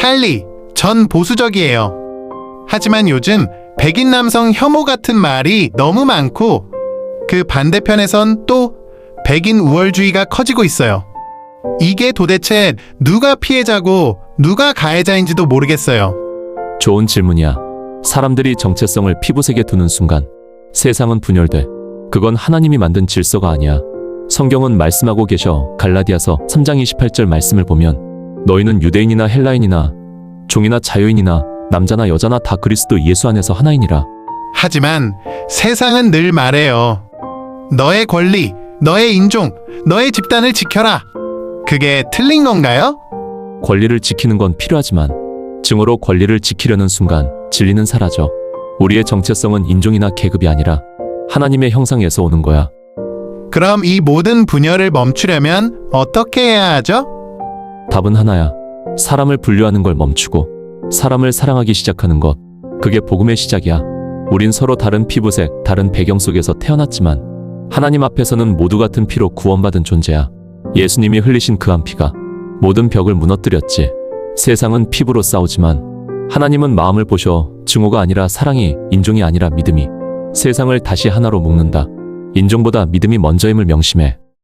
찰리, 전 보수적이에요. 하지만 요즘 백인 남성 혐오 같은 말이 너무 많고 그 반대편에선 또 백인 우월주의가 커지고 있어요. 이게 도대체 누가 피해자고 누가 가해자인지도 모르겠어요. 좋은 질문이야. 사람들이 정체성을 피부색에 두는 순간 세상은 분열돼. 그건 하나님이 만든 질서가 아니야. 성경은 말씀하고 계셔. 갈라디아서 3장 28절 말씀을 보면 너희는 유대인이나 헬라인이나 종이나 자유인이나 남자나 여자나 다 그리스도 예수 안에서 하나이니라. 하지만 세상은 늘 말해요. 너의 권리, 너의 인종, 너의 집단을 지켜라. 그게 틀린 건가요? 권리를 지키는 건 필요하지만 증오로 권리를 지키려는 순간 진리는 사라져. 우리의 정체성은 인종이나 계급이 아니라 하나님의 형상에서 오는 거야. 그럼 이 모든 분열을 멈추려면 어떻게 해야 하죠? 답은 하나야. 사람을 분류하는 걸 멈추고 사람을 사랑하기 시작하는 것. 그게 복음의 시작이야. 우린 서로 다른 피부색, 다른 배경 속에서 태어났지만 하나님 앞에서는 모두 같은 피로 구원받은 존재야. 예수님이 흘리신 그 한 피가 모든 벽을 무너뜨렸지. 세상은 피부로 싸우지만 하나님은 마음을 보셔 증오가 아니라 사랑이 인종이 아니라 믿음이 세상을 다시 하나로 묶는다. 인종보다 믿음이 먼저임을 명심해.